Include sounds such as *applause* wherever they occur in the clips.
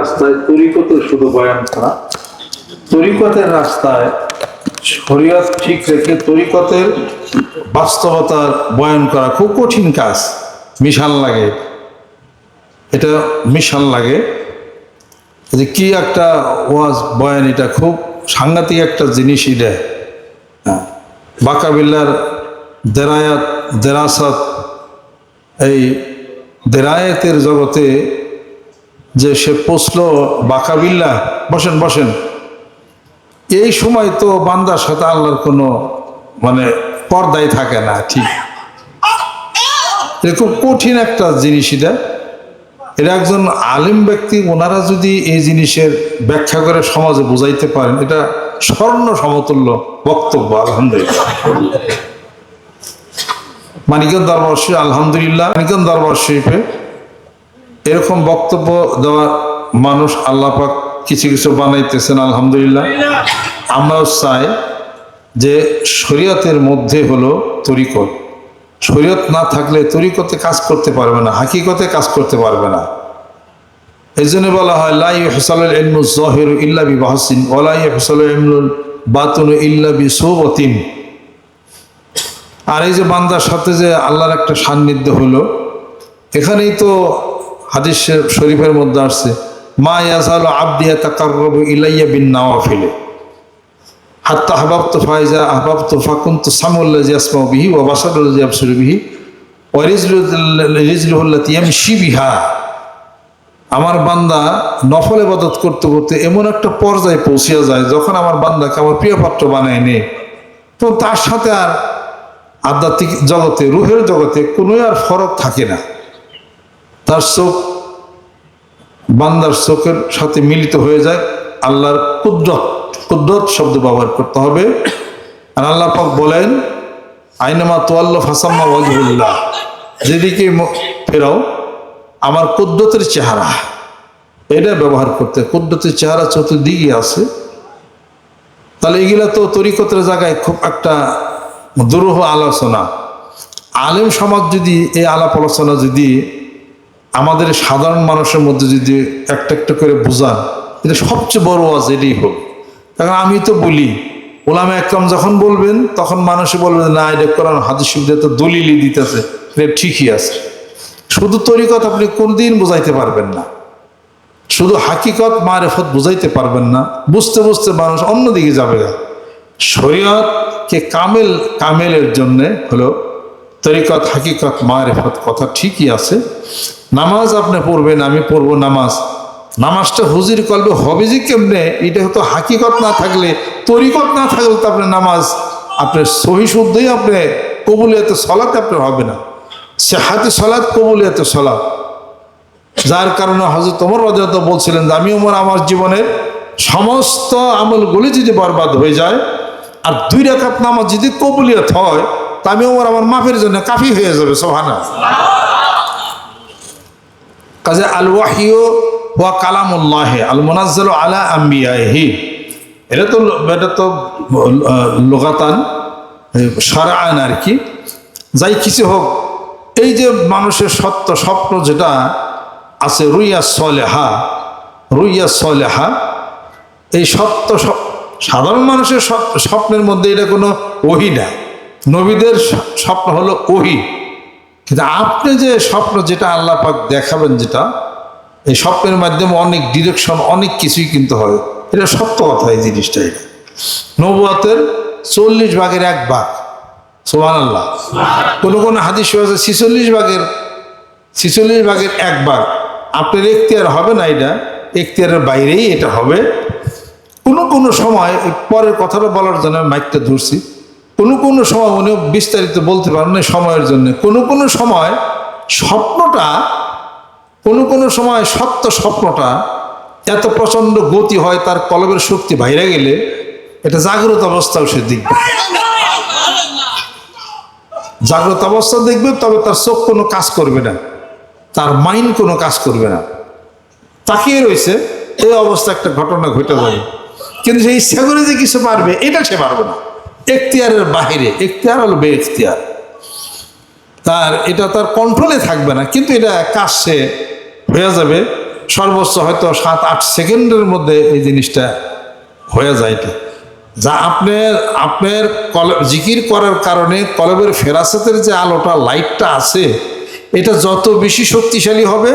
রাস্তায় তরিকতের শুধু বয়ান করা। তরিকতের রাস্তায় শরীয়ত ঠিক রেখে তরিকতের বাস্তবতার বয়ান করা খুব কঠিন কাজ। মিশাল লাগে। এটা মিশাল লাগে যে কি একটা ওয়াজ বয়ান, এটা খুব সাংঘাতিক একটা জিনিস এটা। হ্যাঁ। বাকাবিল্লার দেরায়াত, দেরাসাত, এই দেরায়াতের জগতে যে সে পৌঁছলো বাকাবিল্লা বসেন বসেন। এই সময় তো বান্দার সাথে আল্লাহর কোনো মানে পর্দায় থাকে না, ঠিক। খুব কঠিন একটা জিনিস এটা। এটা একজন আলিম ব্যক্তি, ওনারা যদি এই জিনিসের ব্যাখ্যা করে সমাজে বুঝাইতে পারেন, এটা স্বর্ণ সমতুল্য বক্তব্য, আলহামদুলিল্লাহ। মানিকন দরবার শরীফ, আলহামদুলিল্লাহ মানিকন দরবার শরীফে এরকম বক্তব্য দেওয়ার মানুষ আল্লাহ পাক কিছু কিছু বানাইতেছেন, আলহামদুলিল্লাহ। আমরাও চাই যে শরীয়তের মধ্যে হলো তরিকত। শরীয়ত না থাকলে তরিকতে কাজ করতে পারবে না, হাকিকতে কাজ করতে পারবে না। এই জন্য বলা হয় লাই ফসলের এমনু জহের ইল্লা বি বাহসিন ওলাই ফসলের এমনুল বাতুন ইল্লা বি সৌবতিম আর এই যে বান্দার সাথে যে আল্লাহর একটা সান্নিধ্য হলো, এখানেই তো হাদিস শরীফের মধ্যে আসছে, মা ইয়াজালু আব্দিয়া তাকাররবু ইলাইয়া বিন নাওয়াফিলে। হাত্তা আহবাবতু ফাইজা আহবাবতু ফাকুনতু সামুল্লাজি আসমাউ বিহি ওয়া বাসারুল্লাজি আবসুরু বিহি ওয়া রিজলুল্লাতি ইয়ামশি বিহা। আমার বান্দা নফল ইবাদত করতে করতে এমন একটা পর্যায়ে পৌঁছিয়া যায় যখন আমার বান্দাকে আমার প্রিয় পাত্র বানায় নে তো তার সাথে আর আধ্যাত্মিক জগতে, রুহের জগতে কোনো আর ফরক থাকে না। তার চোখ বান্দার চোখের সাথে মিলিত হয়ে যায়, আল্লাহর কুদরত কুদরত শব্দ ব্যবহার করতে হবে। আর আল্লাহ পাক বলেন, আইনামা তোয়াল্ল ফাসাম্মা ওয়াজহুল্লাহ, যেদিকে ফেরাও, আমার কুদ্রতের চেহারা। এটা ব্যবহার করতে কুদ্রতের চেহারা চতুর্দিকে আছে। তাহলে এগুলা তো তরিকতের জায়গায় খুব একটা দুরূহ আলোচনা। আলেম সমাজ যদি, এই আলাপ আলোচনা যদি আমাদের সাধারণ মানুষের মধ্যে যদি একটা একটা করে বোঝান, এটা সবচেয়ে বড় ওয়াজ এটাই হোক। কারণ আমি তো বলি, ওলামা একদম যখন বলবেন, তখন মানুষে বলবে, না, এটা কোরআন, হাদিস তো দলিলই দিতেছে, এটা ঠিকই আছে। শুধু তরিকত আপনি কোনদিন বোঝাইতে পারবেন না। শুধু হাকিকত, মারেফত বুঝাইতে পারবেন না। বুঝতে বুঝতে মানুষ অন্যদিকে যাবে না। শরীয়তকে কামেল, কামেলের জন্যে হলো তরিকত, হাকিকত, মারেফত কথা ঠিকই আছে। নামাজ আপনি পড়বেন, আমি পড়ব নামাজ। নামাজটা হুজির কলবে, হবে যে কেমনে? এটা হয়তো হাকিকত না থাকলে, তরিকত না থাকলে তো আপনার নামাজ, আপনার সহি শুদ্ধই আপনি কবুলিয়াতে সলাতে আপনার হবে না। সে হাতে সলাৎ কবুলিয়াতে সলাৎ যার কারণে হজরত তোমার রজত বলছিলেন যে, আমি ওমর, আমার জীবনের সমস্ত আমলগুলি যদি বরবাদ হয়ে যায়, আর দুই রেখাত নামাজ যদি কবুলিয়ত হয়, তা আমি ওমর, আমার মাফের জন্য কাফি হয়ে যাবে সোহানা কাজে আল ওয়াহিও ওয়া কালামুল্লাহে আল মোনাজ্জল আলা আম্বিয়াহি এটা তো এটা তো লোকাতান সারায়ন আর কি। যাই কিছু হোক, এই যে মানুষের সত্য স্বপ্ন যেটা আছে, রুইয়া সলেহা রুইয়া সলেহা, এই সত্য সাধারণ মানুষের স্বপ্নের মধ্যে এটা কোনো ওহি না। নবীদের স্বপ্ন হলো ওহি। কিন্তু আপনি যে স্বপ্ন যেটা আল্লাহ পাক দেখাবেন যেটা, এই স্বপ্নের মাধ্যমে অনেক ডিরেকশন, অনেক কিছুই কিন্তু হয়। এটা সত্য কথা এই জিনিসটা এটা। নবুয়াতের চল্লিশ ভাগের এক ভাগ। সোহান আল্লাহ কোনো কোনো হাদিস আছে ছিচল্লিশ ভাগের ছিচল্লিশ ভাগের এক ভাগ। আপনার এখতিয়ার হবে না এটা, এখতিয়ারের বাইরেই এটা হবে। কোনো কোনো সময় পরের কথাটা বলার জন্য মাইকটা ধরছি। কোনো কোনো সময় উনিও বিস্তারিত বলতে পারেন না সময়ের জন্য। কোনো কোনো সময় স্বপ্নটা, কোনো কোনো সময় সত্য স্বপ্নটা এত প্রচণ্ড গতি হয় তার কলবের শক্তি বাইরে গেলে এটা জাগ্রত অবস্থাও সে দেখবে। জাগ্রত অবস্থা দেখবে, তবে তার চোখ কোনো কাজ করবে না। তার মাইন্ড কোনো কাজ করবে না। তাকিয়ে রয়েছে, এই অবস্থা একটা ঘটনা ঘটে যাবে কিন্তু সে ইচ্ছা করে যে কিছু পারবে, এটা সে পারবে না। এখতিয়ারের বাহিরে, এখতিয়ার হলো বে এখতিয়ার তার, এটা তার কন্ট্রোলে থাকবে না, কিন্তু এটা কাজ সে হয়ে যাবে। সর্বোচ্চ হয়তো সাত, আট সেকেন্ডের মধ্যে এই জিনিসটা হয়ে যায় এটা। যা আপনার আপনার কল, জিকির করার কারণে কলবের ফেরাসতের যে আলোটা, লাইটটা আছে, এটা যত বেশি শক্তিশালী হবে,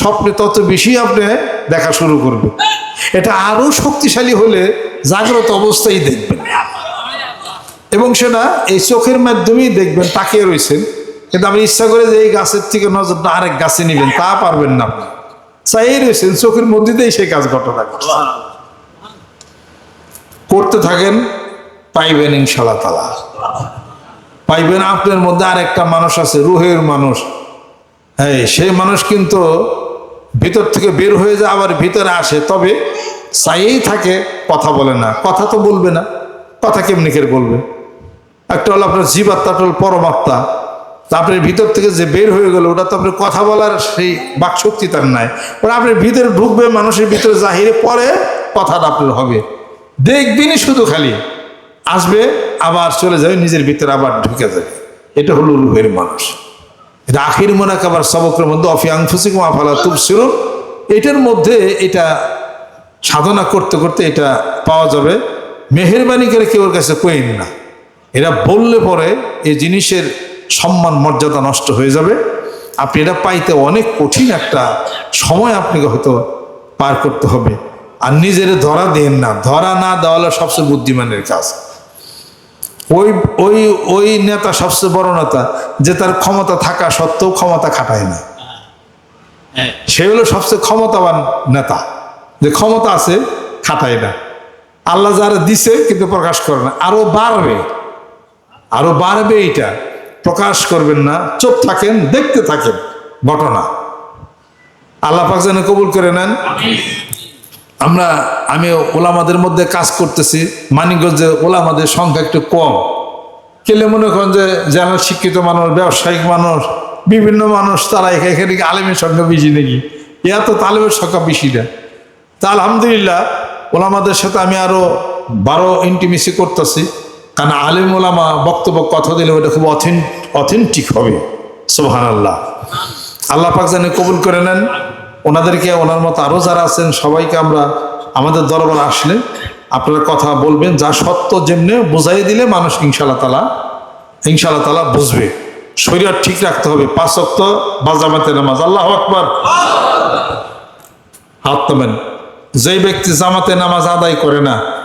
স্বপ্নে তত বেশি আপনি দেখা শুরু করবে এটা আরও শক্তিশালী হলে জাগ্রত অবস্থায় দেখবেন। এবং সেটা এই চোখের মাধ্যমেই দেখবেন, তাকিয়ে রয়েছেন কিন্তু আপনি ইচ্ছা করে যে এই গাছের থেকে নজরটা আরেক গাছে নেবেন, তা পারবেন না আপনি। চাই রয়েছেন চোখের মধ্যে দিয়েই সেই কাজ ঘটনা। করতে থাকেন, পাইবেন ইনশাল্লাহ তালা পাইবেন আপনার মধ্যে আরেকটা মানুষ আছে, রুহের মানুষ। হ্যাঁ সেই মানুষ কিন্তু ভিতর থেকে বের হয়ে যায়, আবার ভিতরে আসে। তবে চাইয়েই থাকে, কথা বলে না। কথা তো বলবে না, কথা কেমনি করে বলবে? একটা হলো আপনার জীবাত্মা একটা হলো পরমাত্মা আপনার ভিতর থেকে যে বের হয়ে গেল, ওটা তো আপনার কথা বলার সেই বাকশক্তি তার নাই। ওরা আপনার ভিতরে ঢুকবে, মানুষের ভিতরে জাহিরে পরে কথাটা আপনার হবে। দেখবেনই শুধু খালি। আসবে, আবার চলে যাবে, নিজের ভিতরে আবার ঢুকে যাবে। এটা হলো রুহের মানুষ। এটা আখির মোনাক আবার সবকের মধ্যে, অফি আংফুসিকুম আফালা তুবসির এটার মধ্যে এটা সাধনা করতে করতে এটা পাওয়া যাবে। মেহরবানি করে কেউ কাছে কইন না। এরা বললে পরে এই জিনিসের সম্মান মর্যাদা নষ্ট হয়ে যাবে। আপনি এটা পাইতে অনেক কঠিন একটা সময় আপনাকে হয়তো পার করতে হবে। আর নিজের ধরা দেন না। ধরা না দেওয়া হলো সবচেয়ে বুদ্ধিমানের কাজ। ওই ওই ওই নেতা সবচেয়ে বড় নেতা যে তার ক্ষমতা থাকা সত্ত্বেও ক্ষমতা খাটায় না। সে হলো সবচেয়ে ক্ষমতাবান নেতা। যে ক্ষমতা আছে খাটায় না। আল্লাহ যারা দিছে কিন্তু প্রকাশ করে না। আরও বাড়বে। আরও বাড়বে এটা প্রকাশ করবেন না চোখ থাকেন, দেখতে থাকেন ঘটনা। আল্লাহ পাক যেন কবুল করে নেন। আমরা, আমি ওলামাদের মধ্যে কাজ করতেছি, মানিকগঞ্জে ওলামাদের সংখ্যা একটু কম। কেলে মনে করেন যে যারা শিক্ষিত মানুষ, ব্যবসায়িক মানুষ, বিভিন্ন মানুষ, তারা এখানে আলেমের সংখ্যা বেশি নাকি? ইয়া তো তালেমের সংখ্যা বেশি না। তা আলহামদুলিল্লাহ, ওলামাদের সাথে আমি আরও বারো ইন্টিমেসি করতেছি। কারণ আলিম ওলামা বক্তব্য কথা দিলে ওটা খুব অথেন্টিক হবে। সোহান আল্লাহ আল্লাহ পাক জানে কবুল করে নেন। ওনাদেরকে, ওনার মতো আরও যারা আছেন, সবাইকে আমরা আমাদের দরবার আসলে আপনারা কথা বলবেন, যা সত্য যেমনি বুঝাই দিলে মানুষ ইনশাল্লাহ তালা ইনশাল্লাহ তালা বুঝবে। শরীর ঠিক রাখতে হবে। পাঁচ অক্ত বাজামাতে নামাজ। আল্লাহ আকবর। হাত যেই ব্যক্তি জামাতে নামাজ আদায় করে না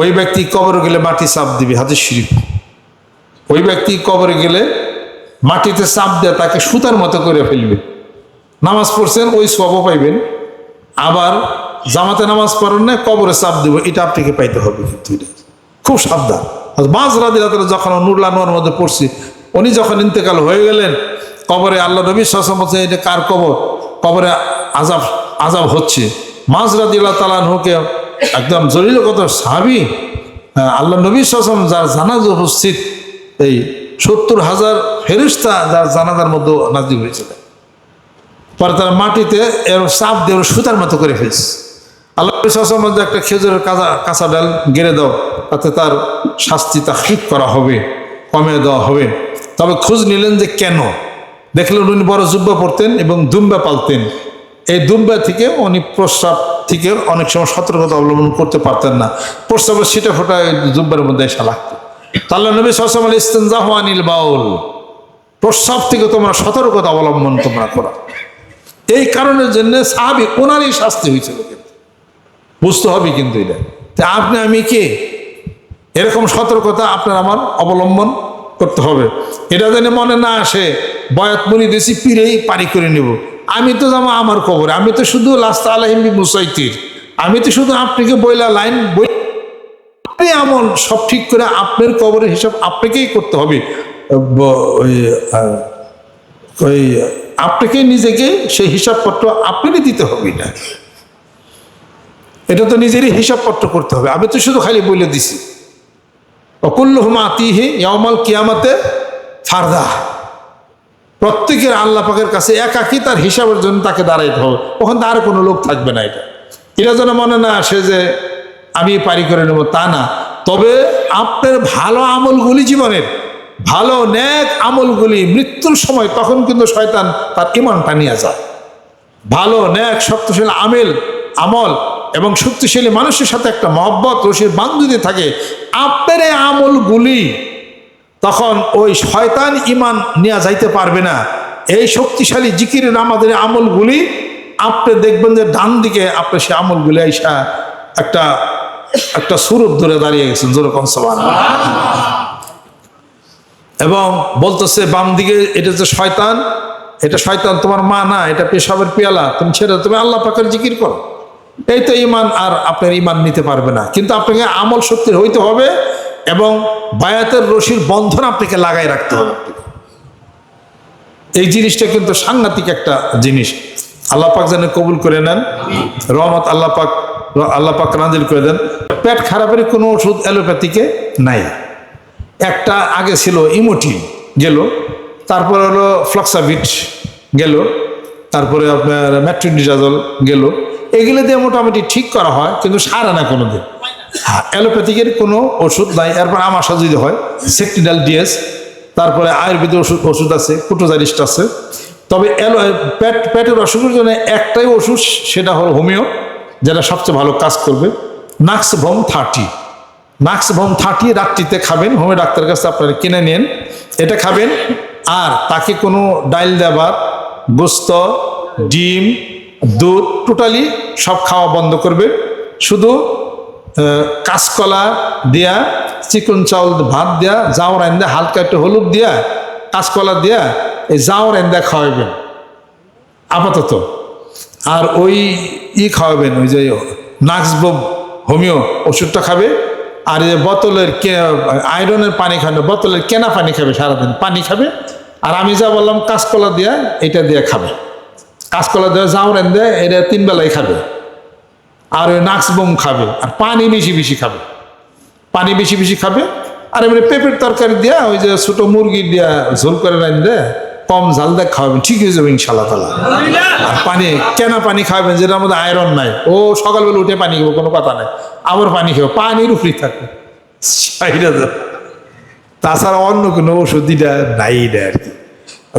ওই ব্যক্তি কবরে গেলে মাটি চাপ দিবে, হাদিস শরীফ। ওই ব্যক্তি কবরে গেলে মাটিতে চাপ দেয়, তাকে সুতার মতো করে ফেলবে। নামাজ পড়ছেন, ওই সব পাইবেন। আবার জামাতে নামাজ পড়েন না, কবরে চাপ দিব, এটা আপনাকে পাইতে হবে কিন্তু খুব সাবধান। মাঝ রাতে রাতে যখন নুরলা নোয়ার মধ্যে পড়ছি, উনি যখন ইন্তেকাল হয়ে গেলেন, কবরে আল্লাহ নবী বলছে এটা কার কবর? কবরে আজাব আজাব হচ্ছে। মাঝ রাদি আল্লাহ তালানহুকে একদম জলিল কত সাহাবি আল্লাহ নবী শাসন যার জানাজ উপস্থিত, এই সত্তর হাজার ফেরিস্তা যার জানাজার মধ্যে নাজিব হয়েছিল। পরে তার মাটিতে এর চাপ দিয়ে সুতার মতো করে ফেলছে। আল্লাহ শাসনের মধ্যে একটা খেজুরের কাঁচা কাঁচা ডাল গেড়ে দাও, তাতে তার শাস্তি তা হিট করা হবে কমে দেওয়া হবে। তবে খোঁজ নিলেন যে কেন? দেখলেন উনি বড় জুব্বা পড়তেন এবং দুম্বা পালতেন। এই দুম্বা থেকে উনি প্রস্রাব থেকে অনেক সময় সতর্কতা অবলম্বন করতে পারতেন না। প্রস্রাবের সিটে ফোটা জুব্বার মধ্যে এসে লাগতো। তাল্লা নবী সাসম আল ইস্তেঞ্জাহানিল বাউল, প্রস্রাব থেকে তোমরা সতর্কতা অবলম্বন তোমরা করো। এই কারণের জন্য সাহাবি ওনারই শাস্তি হয়েছিল কিন্তু। বুঝতে হবে কিন্তু এটা। তা আপনি, আমি কে? এরকম সতর্কতা আপনার আমার অবলম্বন করতে হবে। এটা যেন মনে না আসে, বয়াত মনি দেশি পিরেই পারি করে নেব। আমি তো যাব আমার কবরে আমি তো শুধু লাস্তা আলহিমি মুসাইতির, আমি তো শুধু আপনাকে বইলা লাইন বই আপনি আমল সব ঠিক করে আপনার কবরের হিসাব আপনাকেই করতে হবে। ওই আপনাকে নিজেকে সেই হিসাবপত্র আপনারই দিতে হবে না। এটা তো নিজেরই হিসাবপত্র করতে হবে। আমি তো শুধু খালি বলে দিছি। অকুল্লহম আতিহে ইয়ামাল কিয়ামাতে ফারদা। প্রত্যেকের আল্লাহ পাকের কাছে একাকি তার হিসাবের জন্য তাকে দাঁড়াইতে হবে। ওখানে আর কোনো লোক থাকবে না এটা। এটা যেন মনে না আসে যে আমি পারি করে নেব, তা না। তবে আপনার ভালো আমলগুলি জীবনের, ভালো ন্যাক আমলগুলি মৃত্যুর সময় তখন কিন্তু শয়তান তার ইমানটা নিয়ে যায়। ভালো ন্যাক শক্তিশালী আমেল, আমল এবং শক্তিশালী মানুষের সাথে একটা মহব্বত, রশির বান যদি থাকে। আপনার এই আমলগুলি তখন ওই শয়তান ইমান নেওয়া যাইতে পারবে না। এই শক্তিশালী জিকিরের আমাদের আমলগুলি, আপনি দেখবেন যে ডান দিকে আপনি সে আমলগুলি আইসা একটা একটা সুরূপ ধরে দাঁড়িয়ে গেছেন যেরকম সবার এবং বলতেছে বাম দিকে, এটা যে শয়তান, এটা শয়তান তোমার মা না, এটা পেশাবের পেয়ালা, তুমি ছেড়ে তুমি আল্লাহ পাকের জিকির করো। এই তো ইমান আর আপনার ইমান নিতে পারবে না। কিন্তু আপনাকে আমল শক্তির হইতে হবে এবং বায়াতের রশির বন্ধন আপনাকে লাগাই রাখতে হবে। এই জিনিসটা কিন্তু সাংঘাতিক একটা জিনিস। আল্লাহ পাক যেন কবুল করে নেন। রহমত আল্লাহ পাক আল্লাহ পাক নাজিল করে দেন। পেট খারাপের কোনো ওষুধ অ্যালোপ্যাথিকে নাই। একটা আগে ছিল ইমোটি গেল, তারপরে হলো ফ্লক্সাভিট গেল, তারপরে আপনার ম্যাট্রিনিজাজল গেল। এগুলো দিয়ে মোটামুটি ঠিক করা হয়, কিন্তু সারা না কোনো দিন অ্যালোপ্যাথিকের কোনো ওষুধ নাই। এরপর আমাশা যদি হয়, সেকটিডাল ডিএস, তারপরে আয়ুর্বেদিক ওষুধ ওষুধ আছে কুটোজারিস্ট আছে। তবে অ্যালো প্যাট প্যাটের অসুখের জন্য একটাই ওষুধ, সেটা হলো হোমিও, যেটা সবচেয়ে ভালো কাজ করবে। নাক্স ভম থার্টি। নাক্স ভম থার্টি রাত্রিতে খাবেন। হোমিও ডাক্তারের কাছে আপনারা কিনে নেন। এটা খাবেন। আর তাকে কোনো ডাইল দেবার, গোস্ত, ডিম, দুধ, টোটালি সব খাওয়া বন্ধ করবে। শুধু কাঁচকলা দিয়া, চিকন চাউল ভাত দিয়া, জাওর আইন হালকা একটু হলুদ দিয়া, কাঁচকলা দিয়া এই জাওর আইন দেয়া খাওয়াবেন আপাতত। আর ওই ই খাওয়াবেন ওই যে নাক্সবম হোমিও ওষুধটা খাবে। আর এই বোতলের আয়রনের পানি খাবে, বোতলের কেনা পানি খাবে সারাদিন, পানি খাবে। আর আমি যা বললাম, কাঁচকলা দিয়া, এটা দিয়ে খাবে। কাঁচকলা দেওয়া জাউরেন দেয় এটা তিন বেলায় খাবে। আর ওই নাক্সবম খাবে, আর পানি বেশি বেশি খাবে। পানি বেশি বেশি খাবে, আর এমনি পেঁপের তরকারি দিয়া ওই যে ছোটো মুরগি দিয়া ঝোল করে রান দেয় কম ঝাল দেয় খাওয়াবেন, ঠিক হয়ে যাবে ইনশাল্লাহ তালা আর পানি, কেনা পানি খাবেন যেটার মধ্যে আয়রন নাই। ও সকালবেলা উঠে পানি খাব, কোনো কথা নাই। আবার পানি খাব, পানির উপরেই থাকবে। তাছাড়া অন্য কোনো ওষুধ দিটা নাই এটা আর কি।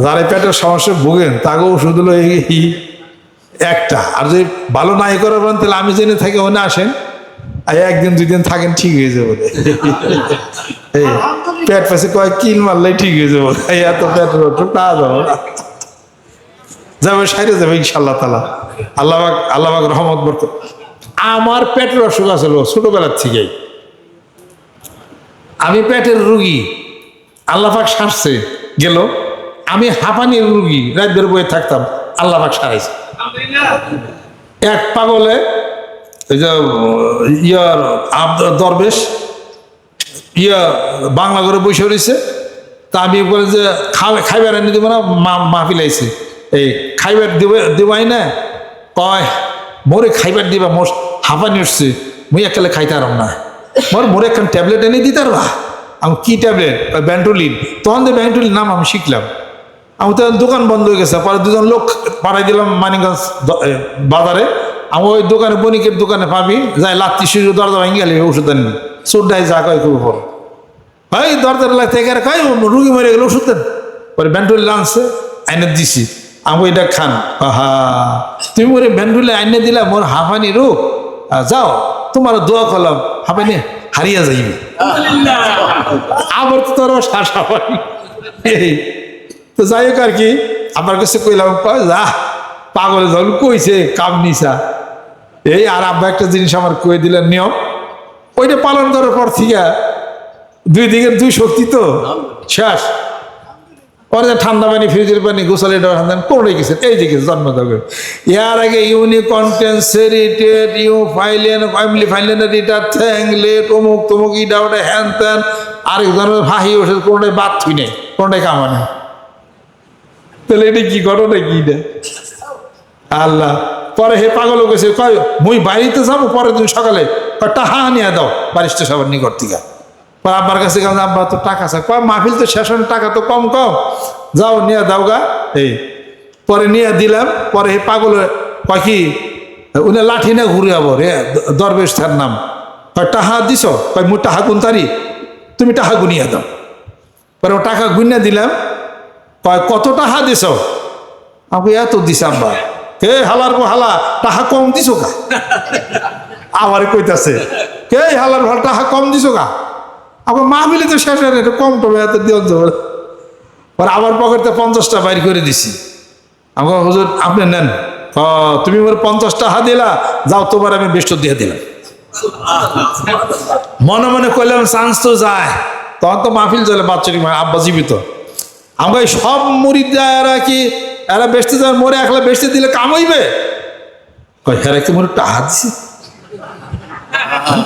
যারা পেটের সমস্যা ভোগেন তাকে ওষুধ হলো এই একটা। আর যদি ভালো নাই করে বলেন, তাহলে আমি জেনে থাকি ওনে আসেন। একদিন দুই দিন থাকেন, ঠিক হয়ে যাব এই, পেট পাশে কয়, কিল মারলে ঠিক হয়ে যাব এত পেট না। যাব। যাবে সাইরে যাবে ইনশাল্লাহ তালা আল্লাহ আল্লাহ রহমত, বরকত। আমার পেটের অসুখ আছিল ছোটবেলার থেকেই। আমি পেটের রুগী। আল্লাহাক সারছে, গেল। আমি হাঁপানির রুগী রাজ্যের বয়ে থাকতাম আল্লাহাক সারাইছে। এক পাগলে ইয়ার দরবেশ, ইয়া বাংলা করে বসে রয়েছে। তা আমি বলে যে খাইবার এনে দিব না, মা আইছে। এই খাইবার দিব দিবাই না। কয়, মোরে খাইবার দিবা, মোর হাঁপানি উঠছে। মুই একালে খাইতে পারম না। মোর মোরে একখান ট্যাবলেট এনে দিতে পারবা? আমি কি ট্যাবলেট? ব্যান্টোলিন তখন যে ব্যান্টোলিন নাম আমি শিখলাম। আমি তো দোকান বন্ধ হয়ে গেছে পরে দুজন লোক পাঠাই দিলাম এ, বাজারে। আমি ওই দোকানে বণিকের দোকানে পাবি যাই লাত্তি শিশু দরজা ভেঙে গেলে ওষুধ আনবি সুডাই যা কয় খুব পর ভাই দরজার লাগতে এগারে কয় রুগী মরে গেলে ওষুধ দেন। পরে ব্যান্টুলি আনছে আইনে দিছি। আমি এটা খান। আহা তুমি মোরে ব্যান্টুলি আইনে দিলা মোর হাঁফানি রোগ। যাও তোমার দোয়া করলাম হাঁপানি হারিয়া যাইবে। আবার তো তোর শ্বাস এই তো যাই হোক আর কি, আমার কাছে কইলাম যা পাগলে ধর কইছে, কাম নিসা এই আর আব্বা একটা জিনিস আমার কয়ে দিলেন, নিয়ম, ওইটা পালন করার পর থেকে দুই দিকের দুই শক্তি তো, শেষ। পরে ঠান্ডা পানি, ফ্রিজের পানি গোসলে দেন কোনটাই গেছেন। এই গেছে জন্ম থাকে এর আগে সেরিটেড ইউ ফাইলেন ফ্যামিলি ফাইলেন রিটার থ্যাংলেট অমুক, তমুক ইডা ওটা হ্যান ত্যান আরেক ধরনের ফাহি ওষুধ কোনটাই বাদ থুই নেই, কোনটাই কামানে তাহলে এটা কি ঘটনা কি এটা আল্লাহ, পরে হে পাগল গেছে, কয়, মুই বাড়িতে যাব, পরের দিন সকালে। টাহা নিয়ে দাও বারিশটা সবার নিকট থেকে। আব্বার কাছে গেলাম, আব্বা তো টাকা আছে। কয়, মাহফিল তো শেষ টাকা তো কম কম। যাও, নিয়ে দাও গা। এই, পরে নিয়ে দিলাম, পরে হে পাগল কয় কি, উনি লাঠি না ঘুরে যাব রে, দরবেশ তার নাম। কয়, টাহা দিছ? কয়, মুই টাহা গুন তারি তুমি টাহা গুনিয়ে দাও। পরে টাকা গুনিয়ে দিলাম কয় কত টাকা দিছ আমাকে এত দিছে আব্বা। হে হালার হালা টাহা কম দিছো কা? *laughs* আবার কইতাছে হে হালার ভালো টাহা কম দিছো কা? আবার মাহবিলে তো শেষ হয় না, কম টবে এত দিও পর আবার পকেটে পঞ্চাশটা বাইর করে দিছি। আমার হুজুর আপনি নেন। তুমি ওর পঞ্চাশ টাকা দিলা যাও তোমার আমি বেষ্ট দিয়ে দিলাম। মনে মনে করলাম চান্স তো যায়। তখন তো মাহফিল চলে বাচ্চাটি আব্বা জীবিত। আমরা সব মুড়ি দেয় এরা কি? এরা বেচতে যায় মরে একলা বেচতে দিলে কামাইবে হেরা কি মোর টাহা দিছে?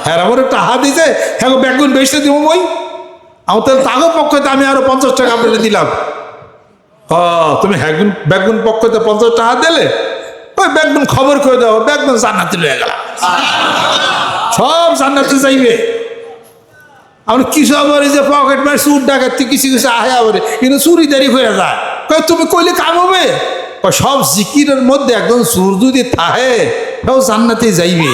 হ্যাঁ আমার টাহা দিছে। হ্যাঁ বেগুন বেচতে দিব মই। আমার তাহলে তাগো পক্ষতে আমি আরও পঞ্চাশ টাকা আপনাকে দিলাম। ও, তুমি হ্যাগুন বেগুন পক্ষতে পঞ্চাশ টাকা দিলে? ওই বেগুন খবর করে দাও, বেগুন জান্নাতি লয়ে গেলাম। সব জান্নাতে যাইবে। আমরা কিছু আবার যে পকেট মার সুর ডাকাতে কিছু কিছু আহে আবার? কিন্তু চুরি দাঁড়ি হয়ে যায়। তুমি কইলে কাম হবে? সব জিকিরের মধ্যে একদম সুর যদি থাহে সেও জান্নাতে যাইবে।